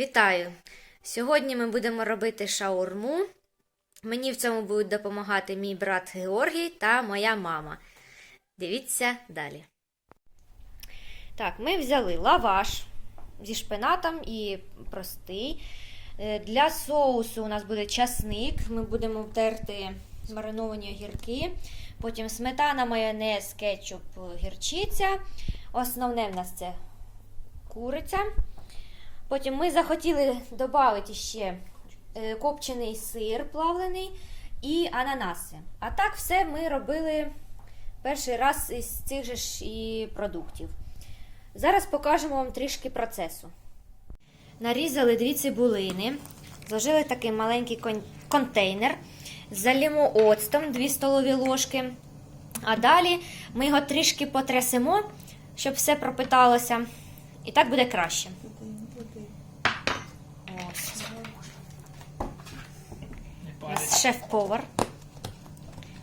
Вітаю! Сьогодні ми будемо робити шаурму. Мені в цьому будуть допомагати мій брат Георгій та моя мама. Дивіться далі. Так, ми взяли лаваш зі шпинатом і простий. Е, Для соусу у нас буде часник. Ми будемо втерти мариновані огірки. Потім сметана, майонез, кетчуп, гірчиця. Основне в нас це куриця. Потім ми захотіли додати ще е, копчений сир плавлений і ананаси. А так все ми робили перший раз із цих же ж і продуктів. Зараз покажемо вам трішки процесу. Нарізали дві цибулини, зложили такий маленький кон- контейнер, залімо оцтом 2 столові ложки. А далі ми його трішки потрясемо, щоб все пропиталося. І так буде краще. Ось. У нас шеф-повар.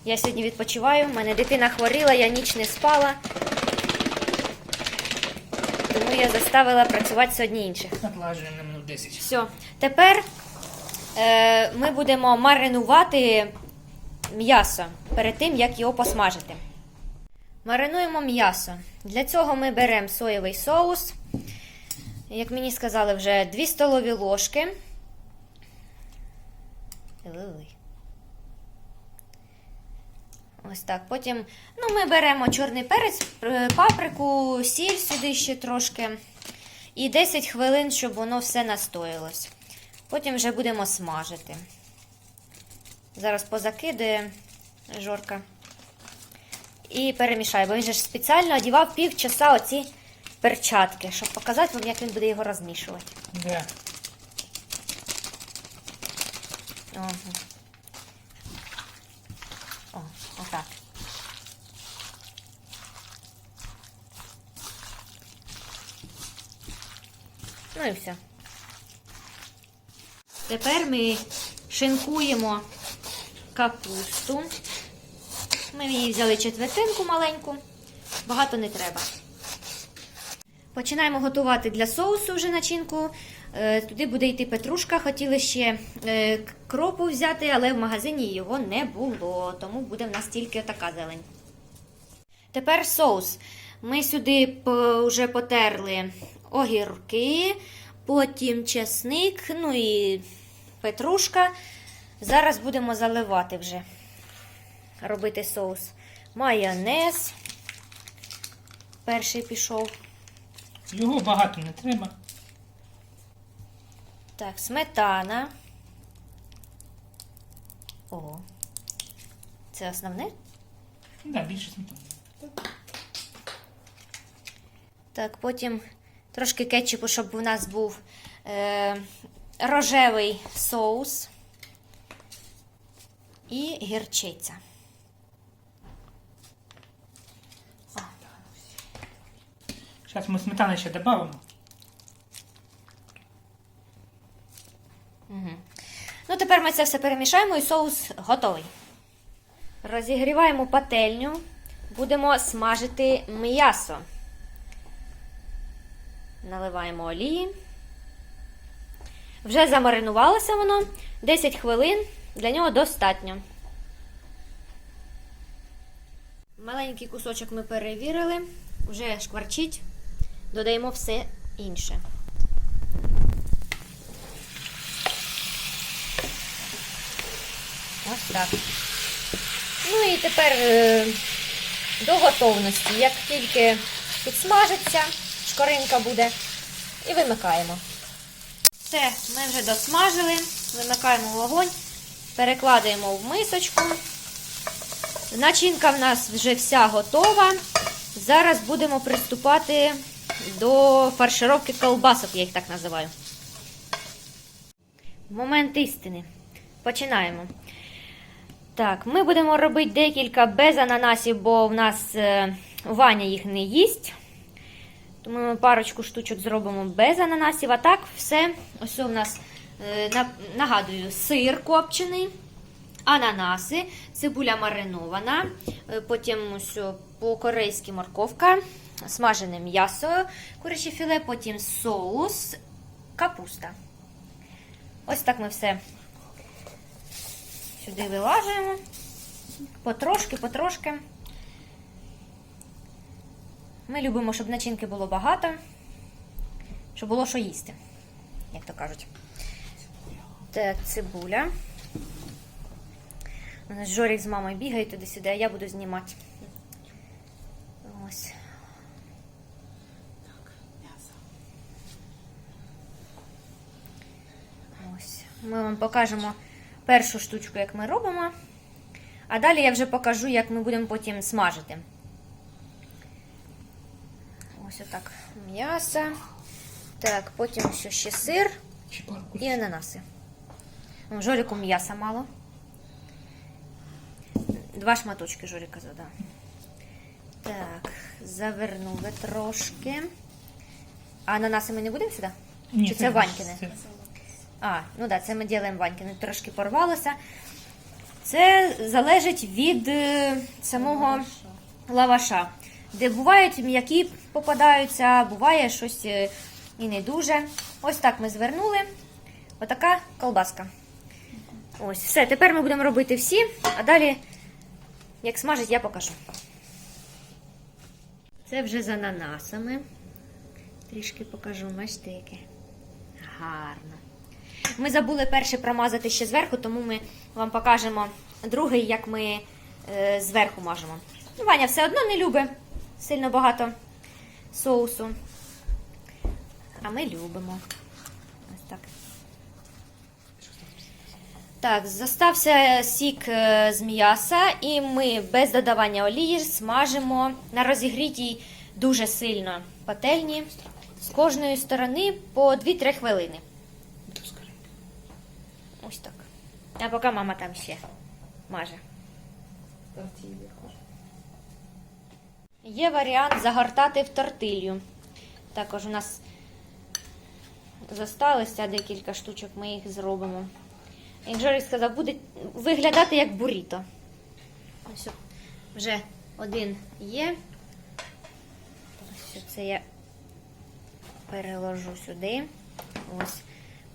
Я сьогодні відпочиваю. У мене дитина хворіла, я ніч не спала. Тому я заставила працювати сьогодні інших. Отлажуємо на минут 10. Все. Тепер е, ми будемо маринувати м'ясо перед тим, як його посмажити. Маринуємо м'ясо. Для цього ми беремо соєвий соус. Як мені сказали, вже 2 столові ложки. Ой. Ось так. Потім ну, ми беремо чорний перець, е, паприку, сіль сюди ще трошки. І 10 хвилин, щоб воно все настоїлось. Потім вже будемо смажити. Зараз позакидує жорка. І перемішаю, бо він же ж спеціально одівав півчаса оці перчатки, щоб показати вам, як він буде його розмішувати. Ага. О, отак. Ну і все. Тепер ми шинкуємо капусту. Ми її взяли четвертинку маленьку, багато не треба. Починаємо готувати для соусу вже начинку. Е, Туди буде йти петрушка. Хотіли ще е, кропу взяти, але в магазині його не було, тому буде в нас тільки така зелень. Тепер соус. Ми сюди вже потерли огірки, потім чесник, ну і петрушка. Зараз будемо заливати вже, робити соус. Майонез. Перший пішов. Його багато не треба. Так, сметана. Ого. Це основне? Да, більше сметани. Так, потім трошки кетчупу, щоб у нас був е, рожевий соус і гірчиця. Зараз ми сметани ще додамо. Ну, тепер ми це все перемішаємо і соус готовий. Розігріваємо пательню, будемо смажити м'ясо. Наливаємо олії. Вже замаринувалося воно 10 хвилин, для нього достатньо. Маленький кусочок ми перевірили, вже шкварчить, додаємо все інше. Ось так. Ну і тепер е, до готовності. Як тільки підсмажиться, шкоринка буде, і вимикаємо. Все, ми вже досмажили, вимикаємо вогонь, перекладаємо в мисочку. Начинка в нас вже вся готова. Зараз будемо приступати до фаршировки колбасок, я їх так називаю. Момент істини. Починаємо. Так, ми будемо робити декілька без ананасів, бо в нас е, Ваня їх не їсть. Тому ми парочку штучок зробимо без ананасів. А так, все. Ось у нас, е, на- нагадую, сир копчений, ананаси, цибуля маринована, е, потім ось по-корейськи морковка, смажене м'ясо, куряче філе, потім соус, капуста. Ось так ми все сюди вилажуємо. Потрошки, потрошки. Ми любимо, щоб начинки було багато, щоб було що їсти, як то кажуть. Так, цибуля. У нас Жорік з мамою бігає туди-сюди, а я буду знімати. Ось. Ось. Ми вам покажемо першу штучку, як ми робимо. А далі я вже покажу, як ми будемо потім смажити. Ось отак м'ясо. Так, потім що ще сир і ананаси. Ну, Жоріку м'яса мало. Два шматочки Жоріка задав. Так, завернули трошки. А ананаси ми не будемо сюди? Чи це Ванькіне? А, ну так, да, це ми робимо Ванькіне. Трошки порвалося. Це залежить від е, самого лаваша. Де бувають м'які попадаються, буває щось е, і не дуже. Ось так ми звернули. Отака колбаска. Ось, все. Тепер ми будемо робити всі, а далі, як смажить, я покажу. Це вже з ананасами. Трішки покажу, бачите, яке. Гарно. Ми забули перший промазати ще зверху, тому ми вам покажемо другий, як ми е, зверху мажемо. Ну, Ваня все одно не любить сильно багато соусу. А ми любимо. Ось так. Так, застався сік е, з м'яса, і ми без додавання олії смажимо на розігрітій дуже сильно пательні з кожної сторони по 2-3 хвилини. Ось так. А поки мама там ще маже. Є варіант загортати в тортилью. Також у нас зосталося декілька штучок, ми їх зробимо. Жорик сказав, буде виглядати як буріто. Ось вже один є. Ось це я переложу сюди. Ось.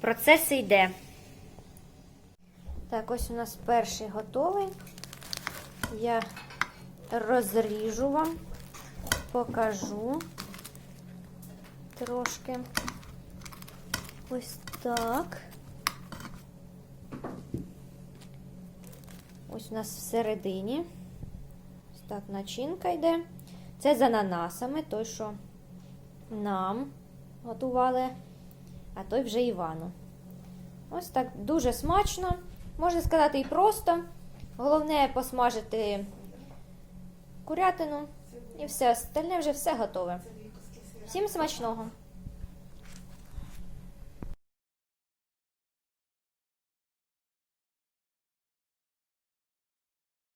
Процес йде. Так, ось у нас перший готовий. Я розріжу вам, покажу трошки. Ось так. Ось у нас всередині. Ось так начинка йде. Це з ананасами, той, що нам готували, а той вже Івану. Ось так дуже смачно. Можна сказати і просто. Головне посмажити курятину і все остальне вже все готове. Всім смачного!